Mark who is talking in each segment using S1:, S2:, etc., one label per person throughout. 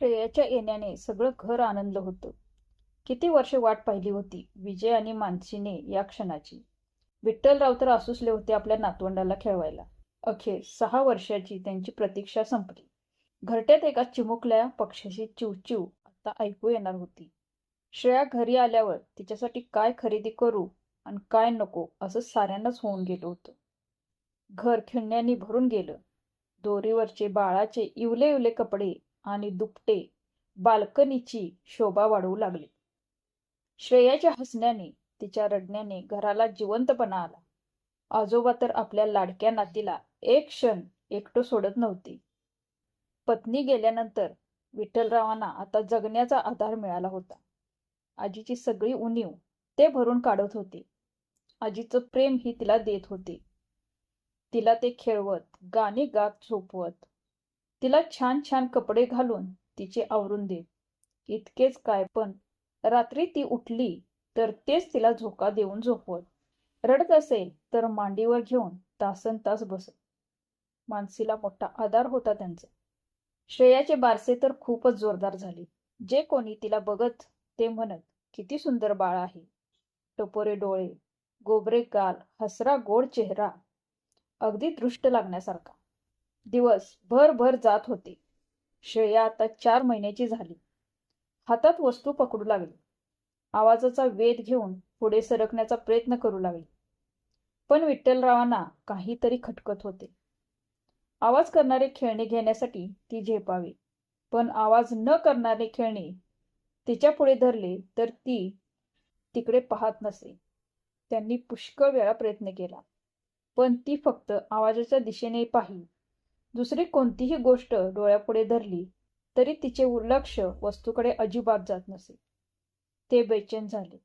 S1: श्रेयाच्या येण्याने सगळं घर आनंद होतं. किती वर्ष वाट पाहिली होती विजय आणि मानसीने या क्षणाची. विठ्ठलराव तर आसुसले होते आपल्या नातवंडाला खेळवायला. अखेर सहा वर्षाची त्यांची प्रतीक्षा संपली. घरट्यात एका चिमुकल्या पक्षाशी चिवचिव आता ऐकू येणार होती. श्रेया घरी आल्यावर तिच्यासाठी काय खरेदी करू आणि काय नको असं साऱ्यांनाच होऊन गेलं होतं. घर खेळण्यांनी भरून गेलं. दोरीवरचे बाळाचे इवले इवले कपडे आणि दुपटे बाल्कनीची शोभा वाढवू लागली. श्रेयाच्या हसण्याने तिच्या रडण्याने घराला जिवंतपणा आला. आजोबा तर आपल्या लाडक्या नातीला एक क्षण एकटो सोडत नव्हते. पत्नी गेल्यानंतर विठ्ठलरावांना आता जगण्याचा आधार मिळाला होता. आजीची सगळी उणीव ते भरून काढत होते. आजीचं प्रेम ही तिला देत होते. तिला ते खेळवत गाणी गात झोपवत तिला छान छान कपडे घालून तिचे आवरून देत इतकेच काय पण. रात्री ती उठली तर तेच तिला झोका देऊन झोपवत. रडत असेल तर मांडीवर घेऊन तासन तास बसत. मानसीला मोठा आधार होता त्यांचा. श्रेयाचे बारसे तर खूपच जोरदार झाले. जे कोणी तिला बघत ते म्हणत किती सुंदर बाळ आहे. टपोरे डोळे गोबरे गाल हसरा गोड चेहरा. अगदी दृष्ट लागण्यासारखा. दिवस भर भर जात होते. श्रेया आता चार महिन्याची झाली. हातात वस्तू पकडू लागली. आवाजाचा वेध घेऊन पुढे सरकण्याचा प्रयत्न करू लागली. पण विठ्ठलरावांना काहीतरी खटकत होते. आवाज करणारे खेळणे घेण्यासाठी ती झेपावी. पण आवाज न करणारे खेळणे तिच्या पुढे धरले तर ती तिकडे पाहत नसे. त्यांनी पुष्कळ वेळा प्रयत्न केला. पण ती फक्त आवाजाच्या दिशेने पाही दुसरी कोणतीही गोष्ट डोळ्यापुढे धरली तरी तिचे लक्ष वस्तूकडे अजिबात जात नसे. ते बेचैन झाले.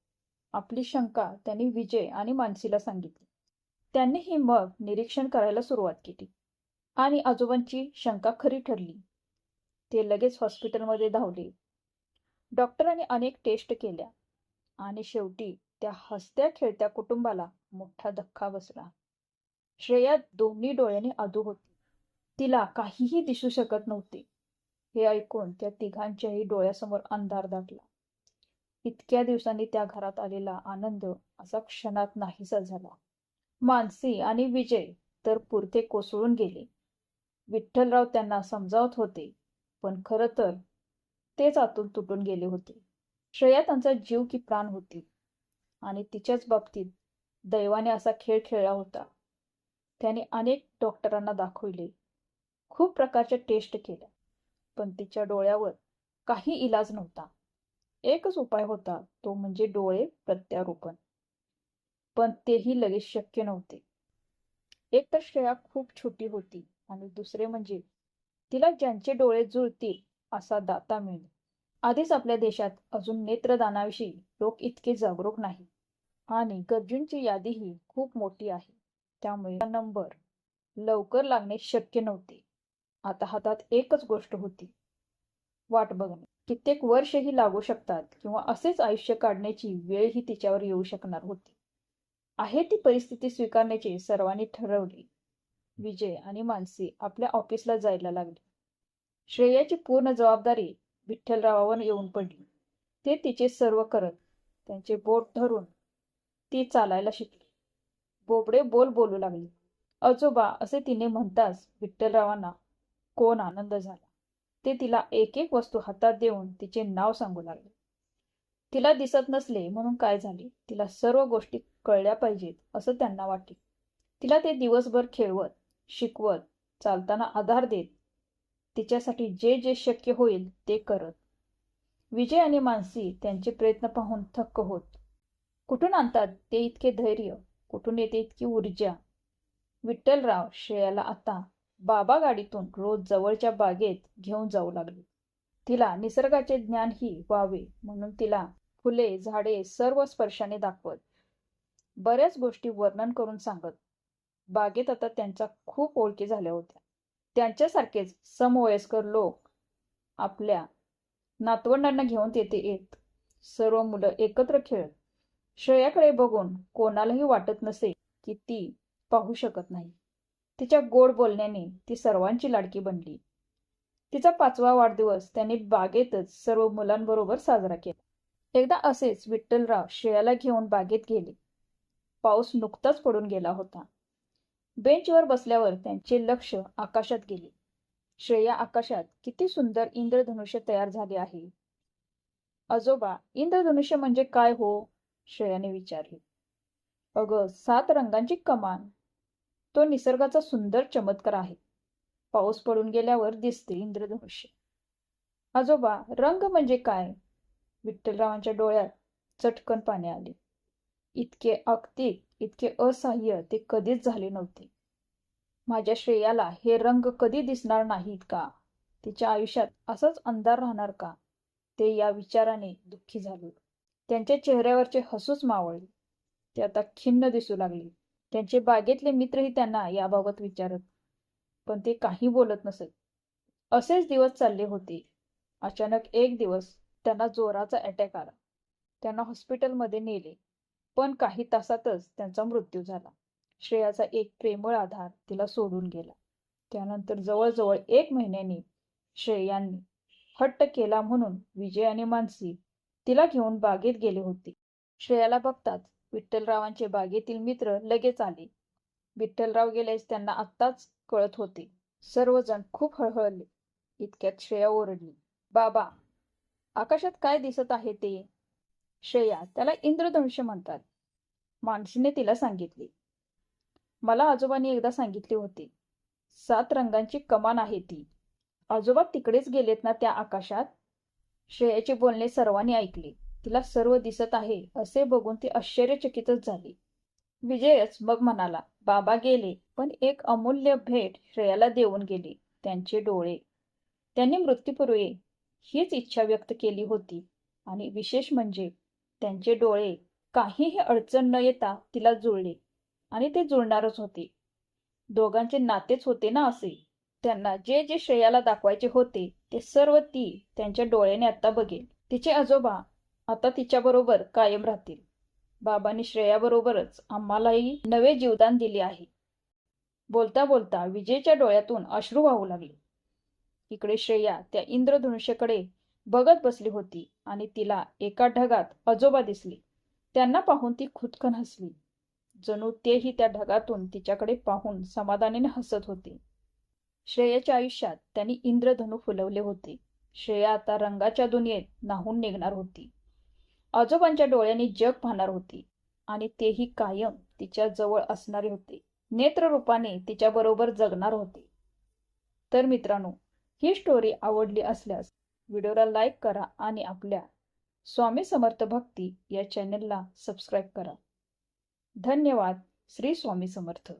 S1: आपली शंका त्यांनी विजय आणि मानसीला सांगितली. त्यांनीही मग निरीक्षण करायला सुरुवात केली. आणि आजोबांची शंका खरी ठरली. ते लगेच हॉस्पिटलमध्ये धावले. डॉक्टरांनी अनेक टेस्ट केल्या. आणि शेवटी त्या हसत्या खेळत्या कुटुंबाला मोठा धक्का बसला. श्रेया दोन्ही डोळ्यांनी अधू होती. तिला काहीही दिसू शकत नव्हते. हे ऐकून त्या तिघांच्याही डोळ्यासमोर अंधार दाटला. इतक्या दिवसांनी त्या घरात आलेला आनंद असा क्षणात नाहीसा झाला. मानसी आणि विजय तर पुरते कोसळून गेले. विठ्ठलराव त्यांना समजावत होते पण खरं तर तेच आतून तुटून गेले होते. श्रेया त्यांचा जीव की प्राण होती आणि तिच्याच बाबतीत दैवाने असा खेळ खेळला होता. त्याने अनेक डॉक्टरांना दाखवले खूप प्रकारच्या टेस्ट केल्या. पण तिच्या डोळ्यावर काही इलाज नव्हता. एकच उपाय होता तो म्हणजे डोळे प्रत्यारोपण. पण तेही लगेच शक्य नव्हते. एक तर श्रेया खूप छोटी होती आणि दुसरे म्हणजे तिला ज्यांचे डोळे जुळतील असा दाता मिळणे आधीच आपल्या देशात अजून नेत्रदानाविषयी लोक इतके जागरूक नाही. आणि गरजूंची यादीही खूप मोठी आहे. त्यामुळे नंबर लवकर लागणे शक्य नव्हते. आता हातात एकच गोष्ट होती. वाट बघणे. कित्येक वर्षही लागू शकतात किंवा असेच आयुष्य काढण्याची वेळही तिच्यावर येऊ शकणार होती. आहे ती परिस्थिती स्वीकारण्याचे सर्वांनी ठरवले. विजय आणि मानसी आपल्या ऑफिसला जायला लागले. श्रेयाची पूर्ण जबाबदारी विठ्ठलरावावर येऊन पडली. ते तिचे सर्व करत त्यांचे बोट धरून ती चालायला शिकली. बोबडे बोल बोलू लागले. आजोबा असे तिने म्हणताच विठ्ठलरावांना कोण आनंद झाला? ते तिला एक एक वस्तू हातात देऊन तिचे नाव सांगू लागले. तिला दिसत नसले म्हणून काय झाले? तिला सर्व गोष्टी कळल्या पाहिजेत असं त्यांना वाटे तिला ते दिवसभर खेळवत शिकवत चालताना आधार देत तिच्यासाठी जे जे शक्य होईल ते करत. विजय आणि मानसी त्यांचे प्रयत्न पाहून थक्क होत. कुठून आणतात ते इतके धैर्य? कुठून येते इतकी ऊर्जा? विठ्ठलराव श्रेयाला आता बाबा गाडीतून रोज जवळच्या बागेत घेऊन जाऊ लागले. तिला निसर्गाचे ज्ञानही व्हावे म्हणून तिला फुले झाडे सर्व स्पर्शाने दाखवत बऱ्याच गोष्टी वर्णन करून सांगत. बागेत आता त्यांच्या खूप ओळखी झाल्या होत्या. त्यांच्यासारखेच समवयस्कर लोक आपल्या नातवंडांना घेऊन तेथे येत. सर्व मुलं एकत्र खेळत. श्रेयाकडे बघून कोणालाही वाटत नसे की ती पाहू शकत नाही. तिच्या गोड बोलण्याने ती सर्वांची लाडकी बनली. तिचा पाचवा वाढदिवस त्यांनी बागेतच सर्व मुलांबरोबर साजरा केला. एकदा असेच विठ्ठलराव श्रेयाला घेऊन बागेत गेले. पाऊस नुकताच पडून गेला होता. बेंचवर बसल्यावर त्यांचे लक्ष आकाशात गेले. श्रेया आकाशात किती सुंदर इंद्रधनुष्य तयार झाले आहे. आजोबा इंद्रधनुष्य म्हणजे काय हो? श्रेयाने विचारले. अगं सात रंगांची कमान. तो निसर्गाचा सुंदर चमत्कार आहे. पाऊस पडून गेल्यावर दिसते इंद्रधनुष्य. आजोबा रंग म्हणजे काय? विठ्ठलरावांच्या डोळ्यात चटकन पाणी आले. इतके अक्तिक इतके असह्य ते कधीच झाले नव्हते. माझ्या श्रेयाला हे रंग कधी दिसणार नाहीत का? तिच्या आयुष्यात असंच अंधार राहणार का? ते या विचाराने दुःखी झाले. त्यांच्या चेहऱ्यावरचे हसूच मावळले. ते आता खिन्न दिसू लागले. त्यांचे बागेतले मित्रही त्यांना याबाबत विचारत पण ते काही बोलत नसत असेच दिवस चालले होते. अचानक एक दिवस त्यांना जोराचा अटॅक आला. त्यांना हॉस्पिटलमध्ये नेले पण काही तासातच त्यांचा मृत्यू झाला. श्रेयाचा एक प्रेमळ आधार तिला सोडून गेला. त्यानंतर जवळजवळ एक महिन्याने श्रेयांनी हट्ट केला म्हणून विजय आणि मानसी तिला घेऊन बागेत गेले होते. श्रेयाला बघताच विठ्ठलरावांचे बागेतील मित्र लगेच आले. विठ्ठलराव गेल्यास त्यांना आत्ताच कळत होते. सर्वजण खूप हळहळले. इतक्यात श्रेया ओरडली. बाबा आकाशात काय दिसत आहे ते? श्रेया त्याला इंद्रधनुष्य म्हणतात. मानसीने तिला सांगितले. मला आजोबांनी एकदा सांगितले होते. सात रंगांची कमान आहे ती. आजोबा तिकडेच गेलेत ना त्या आकाशात? श्रेयाचे बोलणे सर्वांनी ऐकले. तिला सर्व दिसत आहे असे बघून ती आश्चर्यचकितच झाली. विजयच मग म्हणाला बाबा गेले पण एक अमूल्य भेट श्रेयाला देऊन गेले त्यांचे डोळे. त्यांनी मृत्यूपूर्वी हीच इच्छा व्यक्त केली होती. आणि विशेष म्हणजे त्यांचे डोळे. काहीही अडचण न येता तिला जुळले. आणि ते जुळणारच होते. दोघांचे नातेच होते ना असे. त्यांना जे जे श्रेयाला दाखवायचे होते ते सर्व ती त्यांच्या डोळ्याने आता बघेल. तिचे आजोबा आता तिच्याबरोबर कायम राहतील. बाबांनी श्रेयाबरोबरच आम्हालाही नवे जीवदान दिले आहे. बोलता बोलता विजयच्या डोळ्यातून अश्रू वाहू लागले. इकडे श्रेया त्या इंद्रधनुष्यकडे बघत बसली होती आणि तिला एका ढगात आजोबा दिसले. त्यांना पाहून ती खुदकन हसली. जणू तेही त्या ढगातून तिच्याकडे पाहून समाधानाने हसत होते. श्रेयाच्या आयुष्यात त्यांनी इंद्रधनु फुलवले होते. श्रेया आता रंगाच्या दुनियेत नाहून निघणार होती. आजोबांच्या डोळ्यांनी जग पाहणार होती आणि तेही कायम तिच्या जवळ असणारे होते. नेत्ररूपाने तिच्याबरोबर जगणार होते. तर मित्रांनो ही स्टोरी आवडली असल्यास व्हिडिओला लाईक करा आणि आपल्या स्वामी समर्थ भक्ती या चॅनेलला सबस्क्राईब करा. धन्यवाद. श्री स्वामी समर्थ.